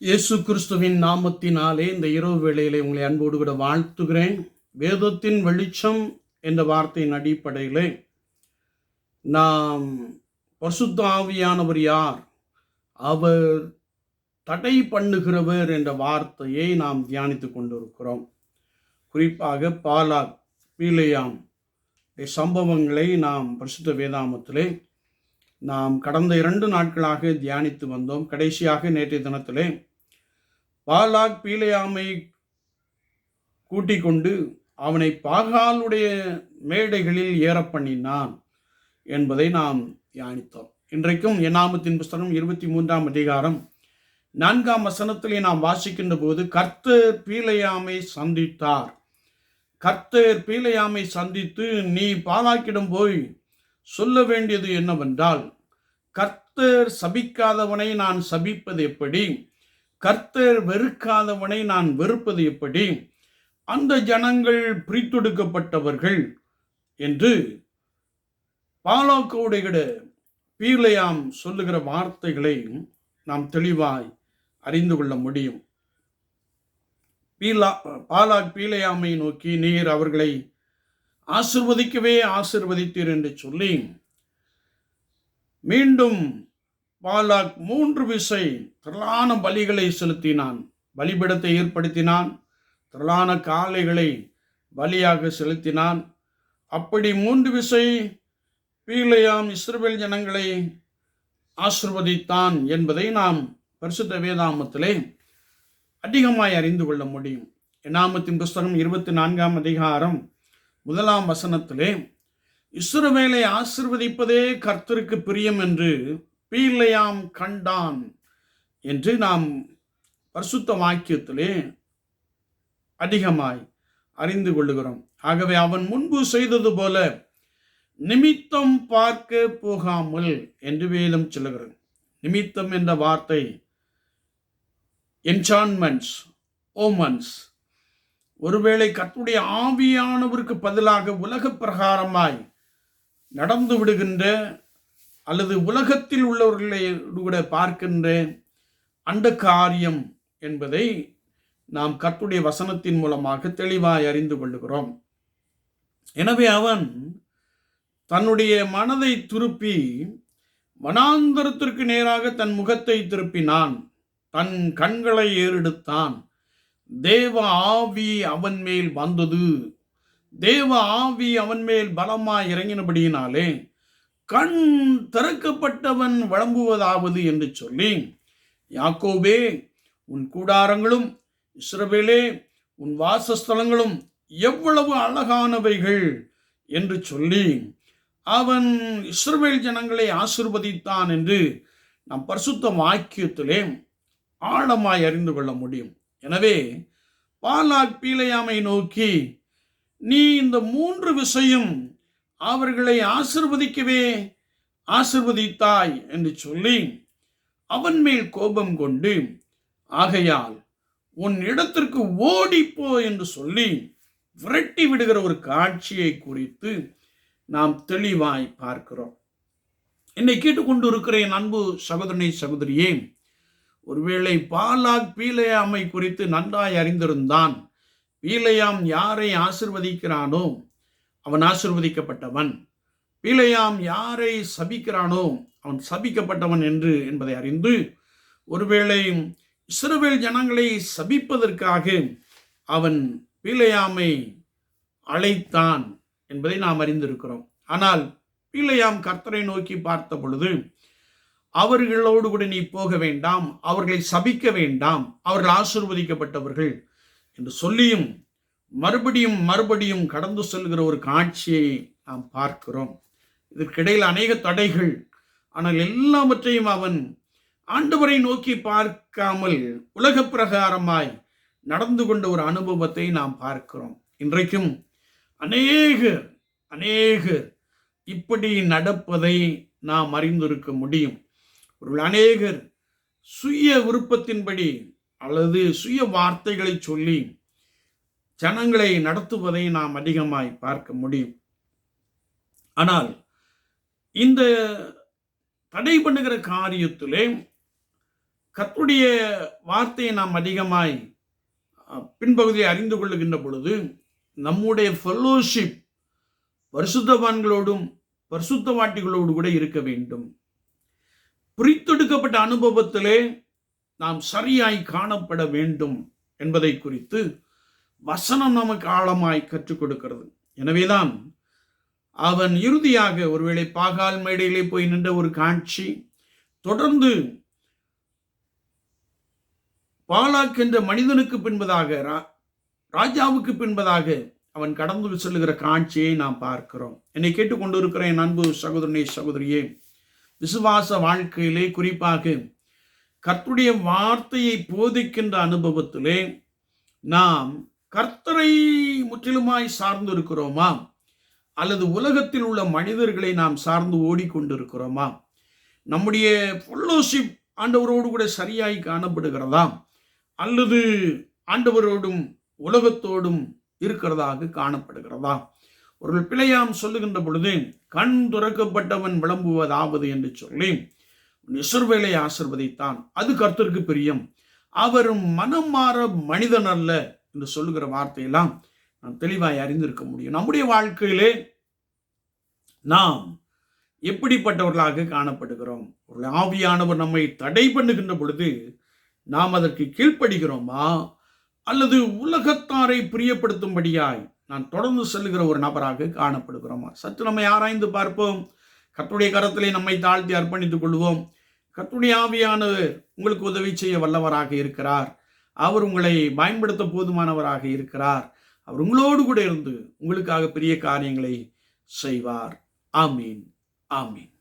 இயேசு கிறிஸ்துவின் நாமத்தினாலே இந்த இரவு வேளையிலே உங்களை அன்போடு கூட வாழ்த்துகிறேன். வேதத்தின் வெளிச்சம் என்ற வார்த்தையின் அடிப்படையிலே நாம் பரிசுத்த ஆவியானவர் யார்? அவர் தடை பண்ணுகிறவர் என்ற வார்த்தையை நாம் தியானித்து கொண்டிருக்கிறோம். குறிப்பாக பாலா பீலையாம் சம்பவங்களை நாம் பரிசுத்த வேதாமத்திலே நாம் கடந்த இரண்டு நாட்களாக தியானித்து வந்தோம். கடைசியாக நேற்றைய தினத்திலே பாலாக் பீலையாமை கூட்டிக் கொண்டு அவனை பாகாலுடைய மேடைகளில் ஏற பண்ணினான் என்பதை நாம் தியானித்தோம். இன்றைக்கும் எண்ணாமத்தின் புஸ்தகம் இருபத்தி மூன்றாம் அதிகாரம் நான்காம் வசனத்திலே நாம் வாசிக்கின்ற போது கர்த்தர் பீலையாமை சந்தித்தார். கர்த்தர் பீலையாமை சந்தித்து நீ பாலாக்கிடம் போய் சொல்ல வேண்டியது என்னவென்றால் கர்த்தர் சபிக்காதவனை நான் சபிப்பது எப்படி? கர்த்தர் வெறுக்காதவனை நான் வெறுப்பது எப்படி? அந்த ஜனங்கள் பிரித்தொடுக்கப்பட்டவர்கள் என்று பாலாக்கோடைய பீலையாம் சொல்லுகிற வார்த்தைகளை நாம் தெளிவாய் அறிந்து கொள்ள முடியும். பீலா பாலாக் பீலையாமை நோக்கி நீர் அவர்களை ஆசிர்வதிக்கவே ஆசிர்வதித்தீர் என்று சொல்லி மீண்டும் பாலாக் மூன்று விசை திரளான பலிகளை செலுத்தினான். பலிபிடத்தை ஏற்படுத்தினான். திரளான காளைகளை பலியாக செலுத்தினான். அப்படி மூன்று விசை பீலையாம் இஸ்ரவேல் ஜனங்களை ஆசிர்வதித்தான் என்பதை நாம் பரிசுத்த வேதாமத்திலே அதிகமாய் அறிந்து கொள்ள முடியும். எண்ணாமத்தின் புஸ்தகம் இருபத்தி நான்காம் அதிகாரம் முதலாம் வசனத்திலே இஸ்ரவேலை ஆசிர்வதிப்பதே கர்த்தருக்கு பிரியம் என்று பீலையாம் கண்டான் என்று நாம் பரிசுத்த வாக்கியத்திலே அதிகமாய் அறிந்து கொள்ளுகிறோம். ஆகவே அவன் முன்பு செய்தது போல நிமித்தம் பார்க்க போகாமல் என்று வேதம் சொல்லுகிறது. நிமித்தம் என்ற வார்த்தை என்சான்மெண்ட்ஸ் ஓமன்ஸ் ஒருவேளை கத்துடைய ஆவியானவருக்கு பதிலாக உலக பிரகாரமாய் நடந்து விடுகின்ற அல்லது உலகத்தில் உள்ளவர்களை கூட பார்க்கின்ற அண்ட காரியம் என்பதை நாம் கத்துடைய வசனத்தின் மூலமாக தெளிவாய் அறிந்து கொள்ளுகிறோம். எனவே அவன் தன்னுடைய மனதை திருப்பி வனாந்தரத்திற்கு நேராக தன் முகத்தை திருப்பினான். தன் கண்களை ஏறெடுத்தான். தேவ ஆவி அவன் மேல் வந்தது. தேவ ஆவி அவன் மேல் பலமாய் இறங்கினபடியினாலே கண் திறக்கப்பட்டவன் வழங்குவதாவது என்று சொல்லி யாக்கோபே உன் கூடாரங்களும் இஸ்ரவேலே உன் வாசஸ்தலங்களும் எவ்வளவு அழகானவைகள் என்று சொல்லி அவன் இஸ்ரவேல் ஜனங்களை ஆசிர்வதித்தான் என்று நம் பரிசுத்த வாக்கியத்திலே ஆழமாய் அறிந்து கொள்ள முடியும். எனவே பாலாக் பீலையாமை நோக்கி நீ இந்த மூன்று விஷயம் அவர்களை ஆசிர்வதிக்கவே ஆசிர்வதித்தாய் என்று சொல்லி அவன் மேல் கோபம் கொண்டு ஆகையால் உன் இடத்திற்கு ஓடிப்போ என்று சொல்லி விரட்டி விடுகிற ஒரு காட்சியை குறித்து நாம் தெளிவாய் பார்க்கிறோம். என்னை கேட்டுக்கொண்டு இருக்கிறேன் அன்பு சகோதரனை சகோதரியே ஒருவேளை பாலாக் பீலையாமை குறித்து நன்றாய் அறிந்திருந்தான் பீலையாம் யாரை ஆசிர்வதிக்கிறானோ அவன் ஆசிர்வதிக்கப்பட்டவன். பிழையாம் யாரை சபிக்கிறானோ அவன் சபிக்கப்பட்டவன் என்று என்பதை அறிந்து ஒருவேளை சிறுவேல் ஜனங்களை சபிப்பதற்காக அவன் பீலையாமை அழைத்தான் என்பதை நாம் அறிந்திருக்கிறோம். ஆனால் பீலையாம் கர்த்தரை நோக்கி பார்த்த பொழுது அவர்களோடு கூட நீ போக வேண்டாம் அவர்களை சபிக்க வேண்டாம் அவர்கள் ஆசிர்வதிக்கப்பட்டவர்கள் என்று சொல்லியும் மறுபடியும் மறுபடியும் கடந்து செல்கிற ஒரு காட்சியை நாம் பார்க்கிறோம். இதற்கிடையில் அநேக தடைகள் ஆனால் எல்லாவற்றையும் அவன் ஆண்டவரை நோக்கி பார்க்காமல் உலக பிரகாரமாய் நடந்து கொண்ட ஒரு அனுபவத்தை நாம் பார்க்கிறோம். இன்றைக்கும் அநேக அநேக இப்படி நடப்பதை நாம் அறிந்திருக்க முடியும். ஒரு அநேகர் சுய விருப்பத்தின்படி அல்லது சுய வார்த்தைகளை சொல்லி ஜனங்களை நடத்துவதை நாம் அதிகமாய் பார்க்க முடியும். ஆனால் இந்த தடை பண்ணுகிற காரியத்திலே கத்துடைய வார்த்தையை நாம் அதிகமாய் பின்பகுதியை அறிந்து கொள்ளுகின்ற பொழுது நம்முடைய ஃபெல்லோஷிப் பரிசுத்தவான்களோடும் பரிசுத்தவாட்டிகளோடு கூட இருக்க வேண்டும். பிரித்தெடுக்கப்பட்ட அனுபவத்திலே நாம் சரியாய் காணப்பட வேண்டும் என்பதை குறித்து வசனம் நமக்கு ஆழமாய் கற்றுக் கொடுக்கிறது. எனவேதான் அவன் இறுதியாக ஒருவேளை பாகால் மேடையிலே போய் நின்ற ஒரு காட்சி தொடர்ந்து பாலாக் என்ற மனிதனுக்கு பின்பதாக ரா- ராஜாவுக்கு பின்பதாக அவன் கடந்து செல்லுகிற காட்சியை நாம் பார்க்கிறோம். என்னை கேட்டுக்கொண்டிருக்கிறேன் அன்பு சகோதரனே சகோதரியே விசுவாச வாழ்க்கையிலே குறிப்பாக கர்த்துடைய வார்த்தையை போதிக்கின்ற அனுபவத்திலே நாம் கர்த்தரை முற்றிலுமாய் சார்ந்து இருக்கிறோமா அல்லது உலகத்தில் உள்ள மனிதர்களை நாம் சார்ந்து ஓடிக்கொண்டிருக்கிறோமா? நம்முடைய ஃபெல்லோஷிப் ஆண்டவரோடு கூட சரியாய் காணப்படுகிறதா? அல்லது ஆண்டவரோடும் உலகத்தோடும் இருக்கிறதாக காணப்படுகிறதா? ஒரு பிழையாம் சொல்லுகின்ற பொழுது கண் துறக்கப்பட்டவன் விளம்புவதாவது என்று சொல்லி இஸ்ரவேலை ஆசிர்வதித்தான். அது கர்த்தருக்கு பிரியம். அவர் மனம் மாற மனிதன் அல்ல. என்று சொல்லுகிற வார்த்தையெல்லாம் நாம் தெளிவாய் அறிந்திருக்க முடியும். நம்முடைய வாழ்க்கையிலே நாம் எப்படிப்பட்டவர்களாக காணப்படுகிறோம்? ஒரு ஆவியானவர் நம்மை தடை பண்ணுகின்ற பொழுது நாம் அதற்கு கீழ்ப்படுகிறோமா? அல்லது உலகத்தாரை பிரியப்படுத்தும்படியாய் நான் தொடர்ந்து செல்லுகிற ஒரு நபராக காணப்படுகிறோமா? சற்று நம்மை ஆராய்ந்து பார்ப்போம். கத்துடைய கரத்திலே நம்மை தாழ்த்தி அர்ப்பணித்துக் கொள்வோம். கத்துடைய ஆவியானவர் உங்களுக்கு உதவி செய்ய வல்லவராக இருக்கிறார். அவர் உங்களை பயன்படுத்த போதுமானவராக இருக்கிறார். அவர் உங்களோடு கூட இருந்து உங்களுக்காக பெரிய காரியங்களை செய்வார். ஆமீன். ஆமீன்.